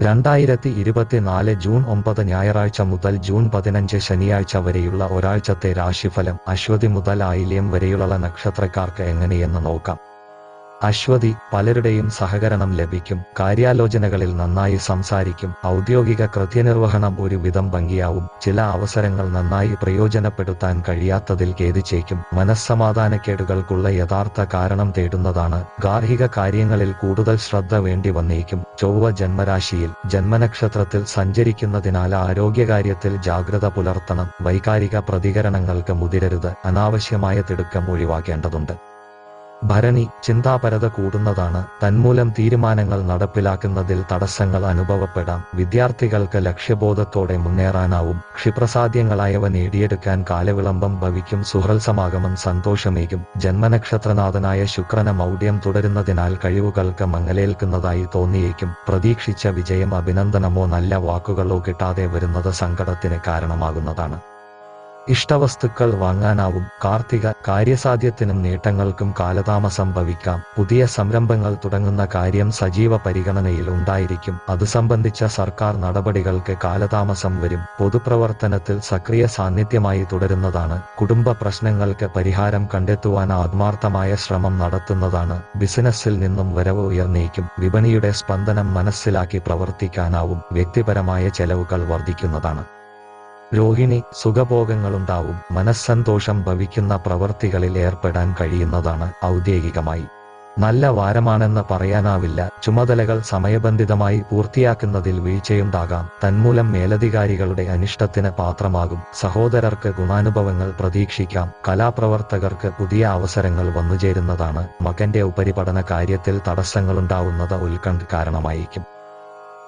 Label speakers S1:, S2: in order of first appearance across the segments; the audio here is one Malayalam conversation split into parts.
S1: രണ്ടായിരത്തി ഇരുപത്തിനാല് ജൂൺ ഒമ്പത് ഞായറാഴ്ച മുതൽ ജൂൺ പതിനഞ്ച് ശനിയാഴ്ച വരെയുള്ള ഒരാഴ്ചത്തെ രാശിഫലം അശ്വതി മുതൽ ആയില്യം വരെയുള്ള നക്ഷത്രക്കാർക്ക് എങ്ങനെയെന്ന് നോക്കാം. അശ്വതി പലരുടെയും സഹകരണം ലഭിക്കും കാര്യാലോചനകളിൽ നന്നായി സംസാരിക്കും ഔദ്യോഗിക കൃത്യനിർവഹണം ഒരുവിധം ഭംഗിയാവും ചില അവസരങ്ങൾ നന്നായി പ്രയോജനപ്പെടുത്താൻ കഴിയാത്തതിൽ ഖേദിച്ചേക്കും മനസ്സമാധാനക്കേടുകൾക്കുള്ള യഥാർത്ഥ കാരണം തേടുന്നതാണ് ഗാർഹിക കാര്യങ്ങളിൽ കൂടുതൽ ശ്രദ്ധ വേണ്ടി വന്നേക്കും ചൊവ്വ ജന്മരാശിയിൽ ജന്മനക്ഷത്രത്തിൽ സഞ്ചരിക്കുന്നതിനാൽ ആരോഗ്യകാര്യത്തിൽ ജാഗ്രത പുലർത്തണം വൈകാരിക പ്രതികരണങ്ങൾക്ക് മുതിരരുത് അനാവശ്യമായ തിടുക്കം ഒഴിവാക്കേണ്ടതുണ്ട്. ഭരണി ചിന്താപരത കൂടുന്നതാണ്. തന്മൂലം തീരുമാനങ്ങൾ നടപ്പിലാക്കുന്നതിൽ തടസ്സങ്ങൾ അനുഭവപ്പെടാം. വിദ്യാർത്ഥികൾക്ക് ലക്ഷ്യബോധത്തോടെ മുന്നേറാനാവും. ക്ഷിപ്രസാദ്യങ്ങളായവ നേടിയെടുക്കാൻ കാലവിളംബം ഭവിക്കും. സുഹൃൽ സമാഗമം സന്തോഷമേകും. ജന്മനക്ഷത്രനാഥനായ ശുക്രന മൗഢ്യം തുടരുന്നതിനാൽ കഴിവുകൾക്ക് മങ്ങലേൽക്കുന്നതായി തോന്നിയേക്കും. പ്രതീക്ഷിച്ച വിജയം അഭിനന്ദനമോ നല്ല വാക്കുകളോ കിട്ടാതെ വരുന്നത് സങ്കടത്തിന് കാരണമാകുന്നതാണ്. ഇഷ്ടവസ്തുക്കൾ വാങ്ങാനാവും. കാർത്തിക കാര്യസാധ്യത്തിനും നേട്ടങ്ങൾക്കും കാലതാമസം ഭവിക്കാം പുതിയ സംരംഭങ്ങൾ തുടങ്ങുന്ന കാര്യം സജീവ പരിഗണനയിൽ ഉണ്ടായിരിക്കും. അത് സംബന്ധിച്ച സർക്കാർ നടപടികൾക്ക് കാലതാമസം വരും. പൊതുപ്രവർത്തനത്തിൽ സക്രിയ സാന്നിധ്യമായി തുടരുന്നതാണ്. കുടുംബ പ്രശ്നങ്ങൾക്ക് പരിഹാരം കണ്ടെത്തുവാൻ ആത്മാർത്ഥമായ ശ്രമം നടത്തുന്നതാണ്. ബിസിനസ്സിൽ നിന്നും വരവ് ഉയർന്നേക്കും. വിപണിയുടെ സ്പന്ദനം മനസ്സിലാക്കി പ്രവർത്തിക്കാനാവും. വ്യക്തിപരമായ ചെലവുകൾ വർദ്ധിക്കുന്നതാണ്. രോഹിണി സുഖഭോഗങ്ങളുണ്ടാവും. മനസ്സന്തോഷം ഭവിക്കുന്ന പ്രവൃത്തികളിൽ ഏർപ്പെടാൻ കഴിയുന്നതാണ് ഔദ്യോഗികമായി. നല്ല വാരമാണെന്ന് പറയാനാവില്ല. ചുമതലകൾ സമയബന്ധിതമായി പൂർത്തിയാക്കുന്നതിൽ വീഴ്ചയുണ്ടാകാം. തന്മൂലം മേലധികാരികളുടെ അനിഷ്ടത്തിന് പാത്രമാകും. സഹോദരർക്ക് ഗുണാനുഭവങ്ങൾ പ്രതീക്ഷിക്കാം. കലാപ്രവർത്തകർക്ക് പുതിയ അവസരങ്ങൾ വന്നുചേരുന്നതാണ്. മകന്റെ ഉപരിപഠന കാര്യത്തിൽ തടസ്സങ്ങളുണ്ടാവുന്നത് ഉത്കണ്ഠ കാരണമായിരിക്കും.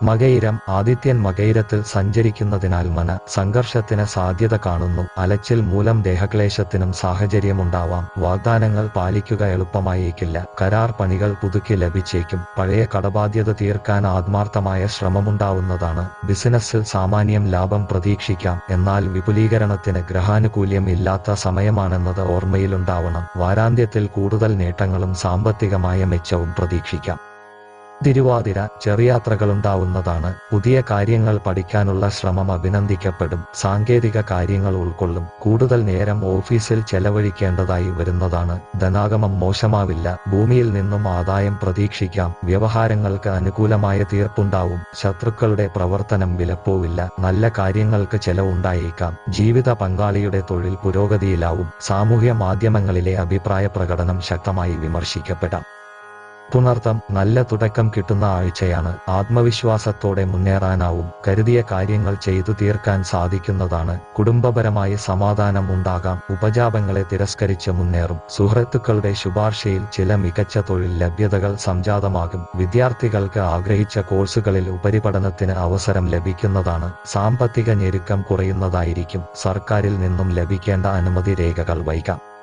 S1: മകയിരം ആദിത്യൻ മകയിരത്തിൽ സഞ്ചരിക്കുന്നതിനാൽ മന സംഘർഷത്തിന് സാധ്യത കാണുന്നു. അലച്ചിൽ മൂലം ദേഹക്ലേശത്തിനും സാഹചര്യമുണ്ടാവാം. വാഗ്ദാനങ്ങൾ പാലിക്കുക എളുപ്പമായേക്കില്ല. കരാർ പണികൾ പുതുക്കി ലഭിച്ചേക്കും. പഴയ കടബാധ്യത തീർക്കാൻ ആത്മാർത്ഥമായ ശ്രമമുണ്ടാവുന്നതാണ്. ബിസിനസ്സിൽ സാമാന്യം ലാഭം പ്രതീക്ഷിക്കാം. എന്നാൽ വിപുലീകരണത്തിന് ഗ്രഹാനുകൂല്യം ഇല്ലാത്ത സമയമാണെന്നത് ഓർമ്മയിലുണ്ടാവണം. വാരാന്ത്യത്തിൽ കൂടുതൽ നേട്ടങ്ങളും സാമ്പത്തികമായ മെച്ചവും പ്രതീക്ഷിക്കാം. തിരുവാതിര ചെറിയാത്രകളുണ്ടാവുന്നതാണ്. പുതിയ കാര്യങ്ങൾ പഠിക്കാനുള്ള ശ്രമം അഭിനന്ദിക്കപ്പെടും. സാങ്കേതിക കാര്യങ്ങൾ ഉൾക്കൊള്ളും. കൂടുതൽ നേരം ഓഫീസിൽ ചെലവഴിക്കേണ്ടതായി വരുന്നതാണ്. ധനാഗമം മോശമാവില്ല. ഭൂമിയിൽ നിന്നും ആദായം പ്രതീക്ഷിക്കാം. വ്യവഹാരങ്ങൾക്ക് അനുകൂലമായ തീർപ്പുണ്ടാവും. ശത്രുക്കളുടെ പ്രവർത്തനം വിലപ്പോവില്ല. നല്ല കാര്യങ്ങൾക്ക് ചെലവുണ്ടായേക്കാം. ജീവിത പങ്കാളിയുടെ തൊഴിൽ പുരോഗതിയിലാവും. സാമൂഹ്യ മാധ്യമങ്ങളിലെ അഭിപ്രായ പ്രകടനം ശക്തമായി വിമർശിക്കപ്പെടാം. പുണർത്തം നല്ല തുടക്കം കിട്ടുന്ന ആഴ്ചയാണ്. ആത്മവിശ്വാസത്തോടെ മുന്നേറാനാവും. കരുതിയ കാര്യങ്ങൾ ചെയ്തു തീർക്കാൻ സാധിക്കുന്നതാണ്. കുടുംബപരമായി സമാധാനം ഉണ്ടാകാം. ഉപജാപങ്ങളെ തിരസ്കരിച്ച് മുന്നേറും. സുഹൃത്തുക്കളുടെ ശുപാർശയിൽ ചില മികച്ച തൊഴിൽ ലഭ്യതകൾ സംജാതമാകും. വിദ്യാർത്ഥികൾക്ക് ആഗ്രഹിച്ച കോഴ്സുകളിൽ ഉപരിപഠനത്തിന് അവസരം ലഭിക്കുന്നതാണ്. സാമ്പത്തിക ഞെരുക്കം കുറയുന്നതായിരിക്കും. സർക്കാരിൽ നിന്നും ലഭിക്കേണ്ട അനുമതി രേഖകൾ വൈകാം.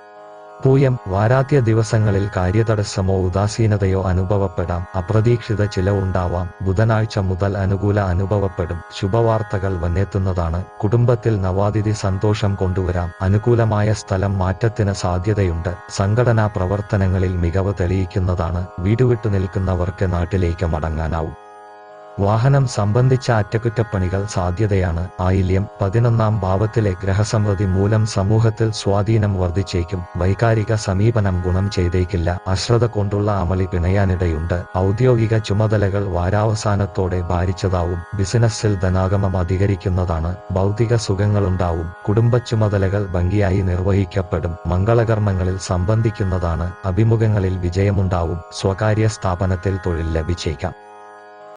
S1: പൂയം വാരാത്യ ദിവസങ്ങളിൽ കാര്യതടസ്സമോ ഉദാസീനതയോ അനുഭവപ്പെടാം. അപ്രതീക്ഷിത ചിലവുണ്ടാവാം ബുധനാഴ്ച മുതൽ അനുകൂല അനുഭവപ്പെടും. ശുഭവാർത്തകൾ വന്നെത്തുന്നതാണ്. കുടുംബത്തിൽ നവാതിഥി സന്തോഷം കൊണ്ടുവരാം. അനുകൂലമായ സ്ഥലം മാറ്റത്തിന് സാധ്യതയുണ്ട്. സംഘടനാ പ്രവർത്തനങ്ങളിൽ മികവ് തെളിയിക്കുന്നതാണ്. വീടുവിട്ടു നിൽക്കുന്നവർക്ക് നാട്ടിലേക്ക് മടങ്ങാനാവും. വാഹനം സംബന്ധിച്ച അറ്റകുറ്റപ്പണികൾ സാധ്യതയാണ്. ആയില്യം പതിനൊന്നാം ഭാവത്തിലെ ഗ്രഹസമൃദ്ധി മൂലം സമൂഹത്തിൽ സ്വാധീനം വർദ്ധിച്ചേക്കും. വൈകാരിക സമീപനം ഗുണം ചെയ്തേക്കില്ല. അശ്രദ്ധ കൊണ്ടുള്ള അമളി പിണയാനിടയുണ്ട്. ഔദ്യോഗിക ചുമതലകൾ വാരാവസാനത്തോടെ ഭാരിച്ചതാവും. ബിസിനസ്സിൽ ധനാഗമം അധികരിക്കുന്നതാണ്. ഭൗതിക സുഖങ്ങളുണ്ടാവും. കുടുംബ ചുമതലകൾ ഭംഗിയായി നിർവഹിക്കപ്പെടും. മംഗളകർമ്മങ്ങളിൽ സംബന്ധിക്കുന്നതാണ്. അഭിമുഖങ്ങളിൽ വിജയമുണ്ടാവും. സ്വകാര്യ സ്ഥാപനത്തിൽ തൊഴിൽ ലഭിച്ചേക്കാം.